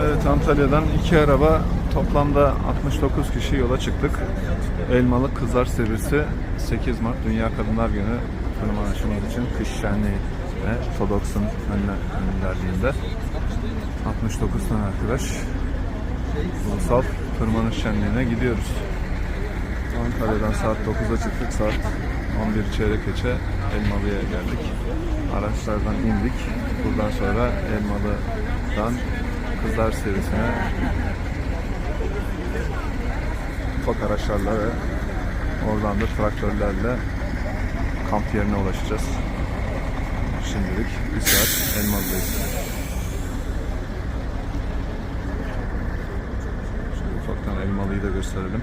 Evet Antalya'dan iki araba toplamda 69 kişi yola çıktık. Elmalı Kızlar Serisi 8 Mart Dünya Kadınlar Günü tırmanışımız için kış şenliği ve Todox'un önüne, önlerliğinde 69 tane arkadaş ulusal tırmanış şenliğine gidiyoruz. Antalya'dan saat 9'da çıktık. Saat 11 çeyrek geçe Elmalı'ya geldik. Araçlardan indik. Buradan sonra Elmalı'dan Kızlar serisine ufak araçlarla ve oradan da traktörlerle kamp yerine ulaşacağız. Şimdilik bir saat Elmalı'dayız. Şöyle ufaktan Elmalı'yı da gösterelim.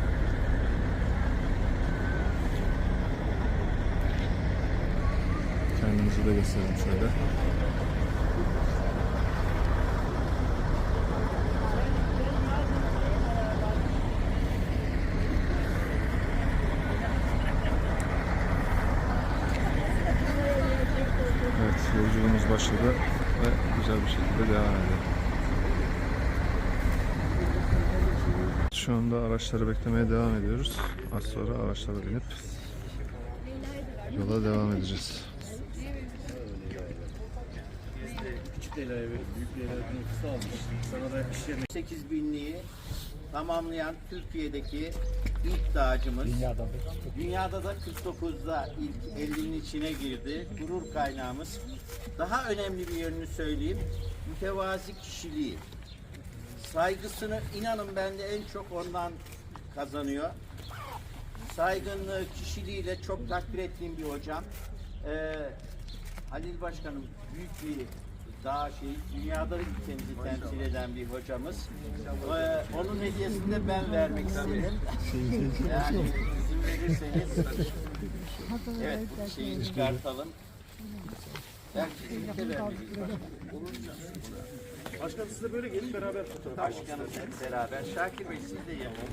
Kendimizi de gösterelim şöyle. Evet, yolculuğumuz başladı ve güzel bir şekilde devam ediyor. Şu anda araçları beklemeye devam ediyoruz. Az sonra araçlara binip yola devam edeceğiz. Küçük Leyla'ya büyük almış. Sana da iş yerine 8 binliği tamamlayan Türkiye'deki ilk dağcımız. Dünyada Dünyada da 49'da ilk 50'nin içine girdi. Gurur kaynağımız. Daha önemli bir yönünü söyleyeyim. Mütevazi kişiliği. Saygısını inanın ben de en çok ondan kazanıyor. Saygınlığı, kişiliğiyle çok takdir ettiğim bir hocam. Ee, Halil Başkanım büyük bir daha şey dünyada ülkemizi temsil eden bir hocamız. Ee, hediyesini de ben vermek istedim. yani izin verirseniz. Evet bu şeyi çıkartalım. Vermeliyiz başkanım. Başkan siz de böyle gelin beraber fotoğraf Başkanım hep beraber. Şakir Bey siz de yapın.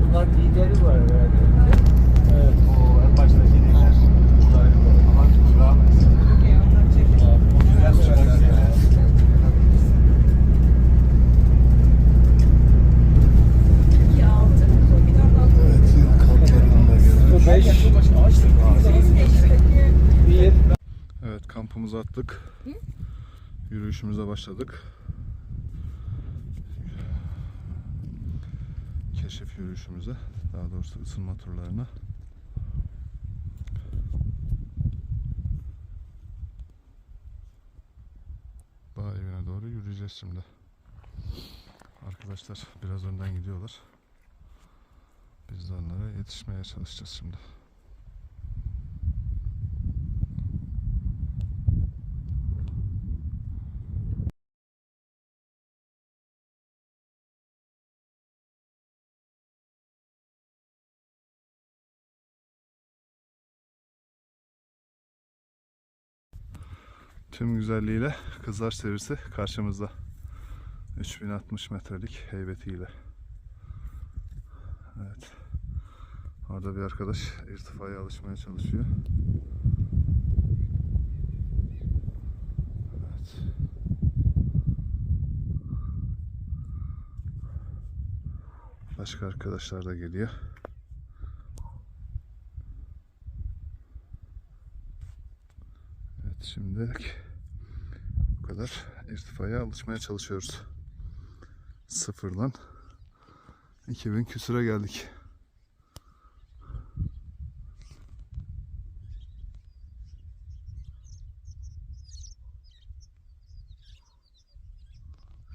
Bunlar lideri var herhalde. Evet. O en baştaki lider. Ama devam etsin. Güzel şeyler ya. Bu beş. Bir. Evet kampımızı attık. Yürüyüşümüze başladık. Keşif yürüyüşümüze. Daha doğrusu ısınma turlarına. Bağ evine doğru yürüyeceğiz şimdi. Arkadaşlar biraz önden gidiyorlar. Biz de onlara yetişmeye çalışacağız şimdi. Tüm güzelliğiyle kızlar serisi karşımızda. 3060 metrelik heybetiyle. Evet. Orada bir arkadaş irtifaya alışmaya çalışıyor. Evet. Başka arkadaşlar da geliyor. Evet şimdilik kadar irtifaya alışmaya çalışıyoruz. Sıfırdan 2000 küsüre geldik.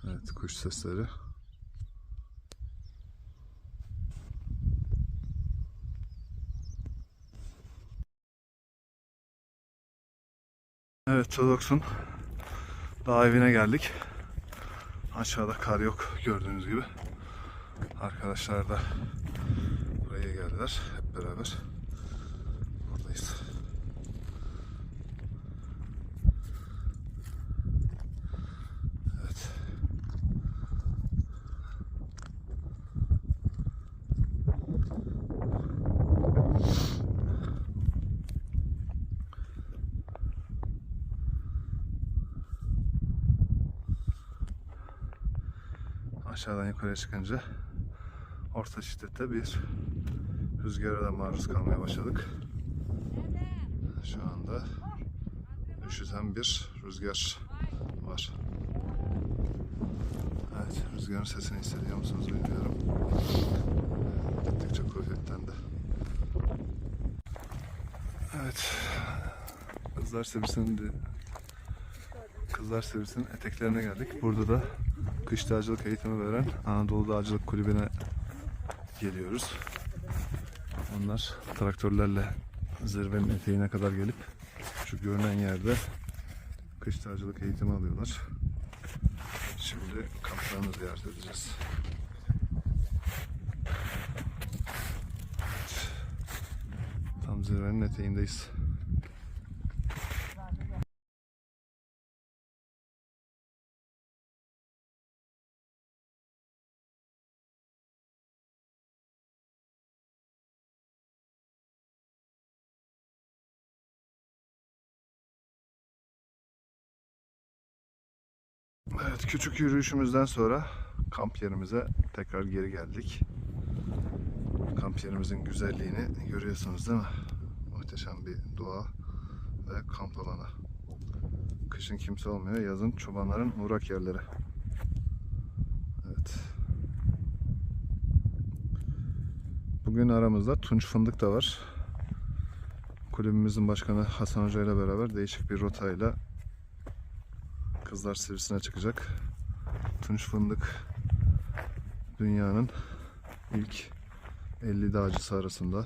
Evet kuş sesleri. Evet Todox'un dağ evine geldik. Aşağıda kar yok gördüğünüz gibi. Arkadaşlar da buraya geldiler hep beraber. Buradayız. Evet. Aşağıdan yukarıya çıkınca orta şiddette bir rüzgara da maruz kalmaya başladık. Şu anda üşüten bir rüzgar var. Evet, rüzgarın sesini hissediyor musunuz bilmiyorum. Gittikçe kuvvetlendi. Evet, Kızlar Sivrisin'in Kızlar Sivrisin'in eteklerine geldik. Burada da kış dağcılık eğitimi veren Anadolu Dağcılık Kulübü'ne geliyoruz. Onlar traktörlerle zirvenin eteğine kadar gelip şu görünen yerde kış dağcılık eğitimi alıyorlar. Şimdi kamplarını ziyaret edeceğiz. Tam zirvenin eteğindeyiz. Evet, küçük yürüyüşümüzden sonra kamp yerimize tekrar geri geldik. Kamp yerimizin güzelliğini görüyorsunuz değil mi? Muhteşem bir doğa ve kamp alanı. Kışın kimse olmuyor, yazın çobanların uğrak yerleri. Evet. Bugün aramızda Tunç Fındık da var. Kulübümüzün başkanı Hasan Hoca ile beraber değişik bir rotayla Kızlar Sivrisi'ne çıkacak. Tunç Fındık dünyanın ilk 50 dağcısı arasında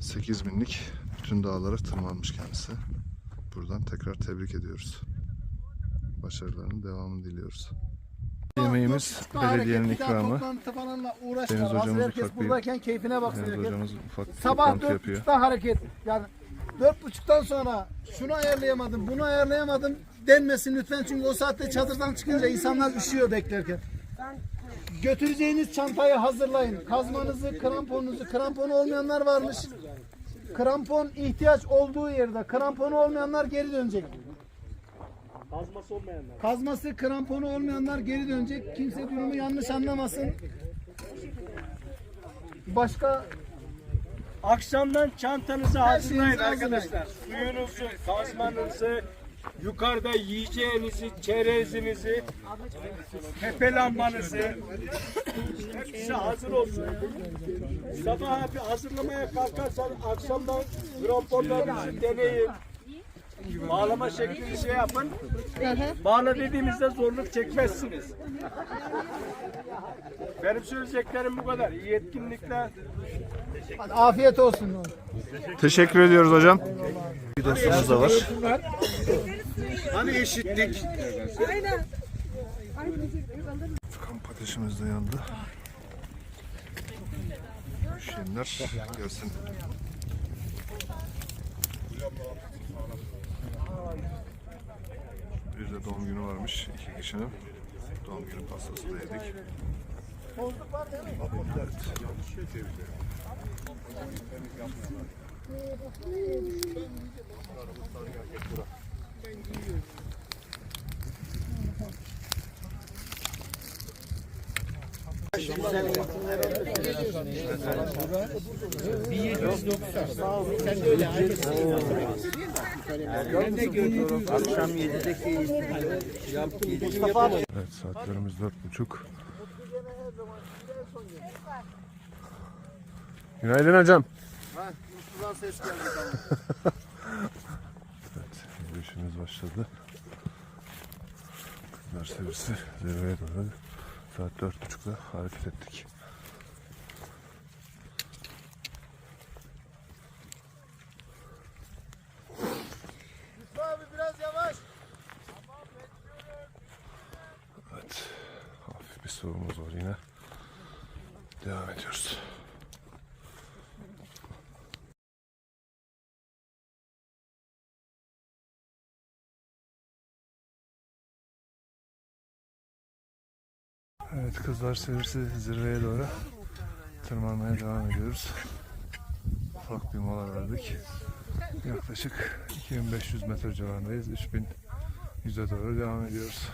8000'lik bütün dağlara tırmanmış kendisi. Buradan tekrar tebrik ediyoruz. Başarılarının devamını diliyoruz. Yemeğimiz belediyenin ikramı. Deniz hocamız ufak bir- buradayken keyfine baksın. Deniz hocamız ufak bir Sabah toplantı dört yapıyor. buçukta hareket. Yani dört buçuktan sonra şunu ayarlayamadım, bunu ayarlayamadım denmesin lütfen. Çünkü o saatte çadırdan çıkınca insanlar üşüyor beklerken. Götüreceğiniz çantayı hazırlayın. Kazmanızı, kramponunuzu, kramponu olmayanlar varmış. Krampon ihtiyaç olduğu yerde. Kramponu olmayanlar geri dönecek. Kazması olmayanlar. Kazması, kramponu olmayanlar geri dönecek. Kimse durumu yanlış anlamasın. Başka Akşamdan çantanızı hazırlayın arkadaşlar. Suyunuzu, kazmanızı, yukarıda yiyeceğinizi, çerezinizi, tepe lambanızı hepsi hazır olsun. Sabah bir hazırlamaya kalkarsan akşamdan kramponlarınızı deneyin. Bağlama şeklini şey yapın. Bağla dediğimizde zorluk çekmezsiniz. Benim söyleyeceklerim bu kadar. İyi etkinlikler. afiyet olsun. Teşekkür ediyoruz hocam. Bir dostumuz da var. Hani eşitlik? Kamp ateşimiz de yandı. Üşüyenler gelsin. Bir de doğum günü varmış iki kişinin. Doğum günü pastası da yedik. Evet. Akşam 7'deki Evet saatlerimiz dört buçuk. Günaydın hocam. Geldi. Evet, yürüyüşümüz başladı. Kızlar Sevisi zirveye doğru saat dört buçukta hareket ettik. Abi biraz yavaş. Evet, hafif bir soğumuz var yine. Devam ediyoruz. Evet, Kızlar Sevisi zirveye doğru tırmanmaya devam ediyoruz. Ufak bir mola verdik. Yaklaşık 2500 metre civarındayız. 3100'e doğru devam ediyoruz.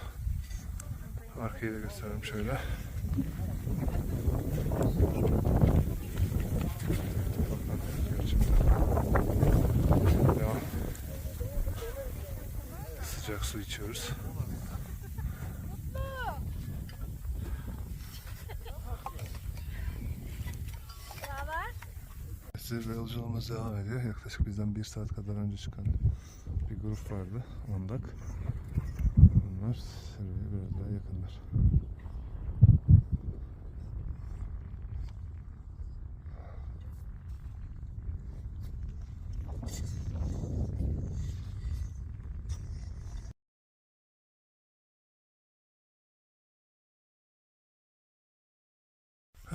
Arkayı da gösterelim şöyle. Su içiyoruz. Zirve yolculuğumuz devam ediyor. Yaklaşık bizden bir saat kadar önce çıkan bir grup vardı. Ondak. Zirveye biraz daha yakınlar.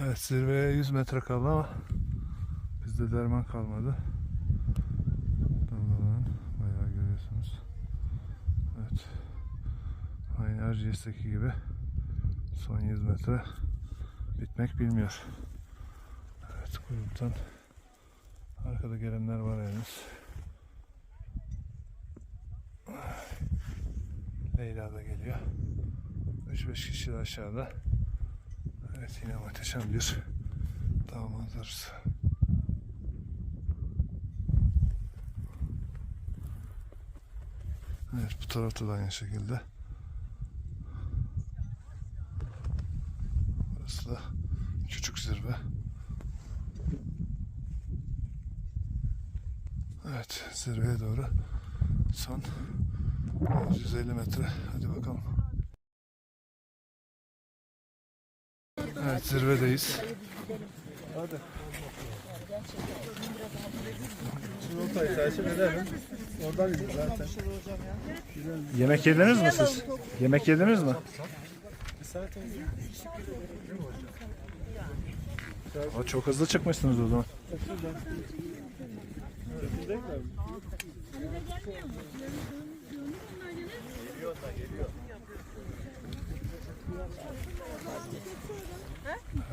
Evet zirveye 100 metre kaldı ama bizde derman kalmadı. Dalgalan bayağı görüyorsunuz. Evet. Aynı RGS'deki gibi son 100 metre bitmek bilmiyor. Evet gruptan arkada gelenler var henüz. Leyla da geliyor. 3-5 kişi de aşağıda. Evet yine muhteşem bir dağ manzarası. Evet bu tarafta da aynı şekilde. Burası da küçük zirve. Evet zirveye doğru son 150 metre. Hadi bakalım. Evet zirvedeyiz. Yemek yediniz mi siz? Yemek yediniz mi? O çok hızlı çıkmışsınız o zaman.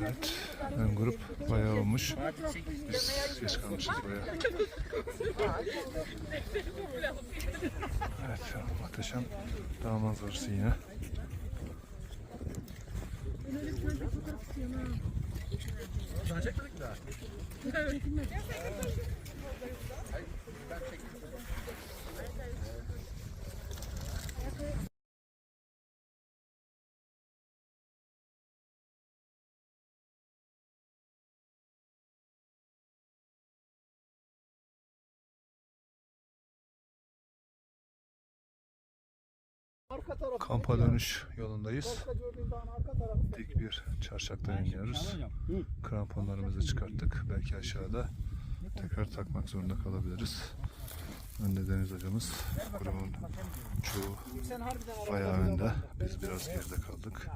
Evet, ön grup bayağı olmuş. Biz geç kalmışız buraya. Evet, muhteşem dağ manzarası yine. Arka tarafı. Kampa dönüş yolundayız. Dik bir çarşaktan iniyoruz. Kramponlarımızı çıkarttık. Belki aşağıda tekrar takmak zorunda kalabiliriz. Önde Deniz hocamız. Grubun çoğu bayağı önde. Biz biraz geride kaldık.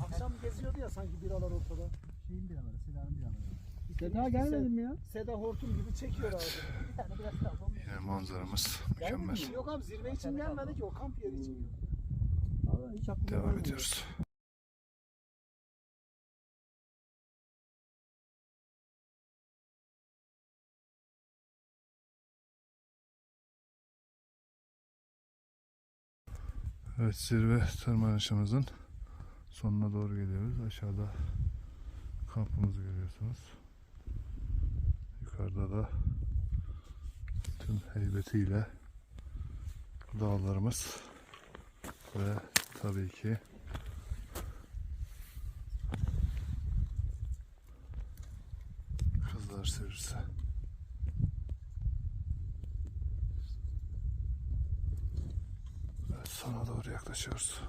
Akşam geziyordu ya sanki biralar ortada. Şeyin biraları, Seda'nın biraları. Seda gelmedi mi ya? Seda hortum gibi çekiyor abi. Bir tane biraz daha. Yine manzaramız mükemmel. Yok abi zirve için gelmedi ki o kamp yeri için. Devam ediyoruz. Evet zirve tırmanışımızın sonuna doğru geliyoruz. Aşağıda kampımızı görüyorsunuz. Yukarıda da tüm heybetiyle dağlarımız ve tabii ki kızlar sürüsü. Evet, sona doğru yaklaşıyoruz.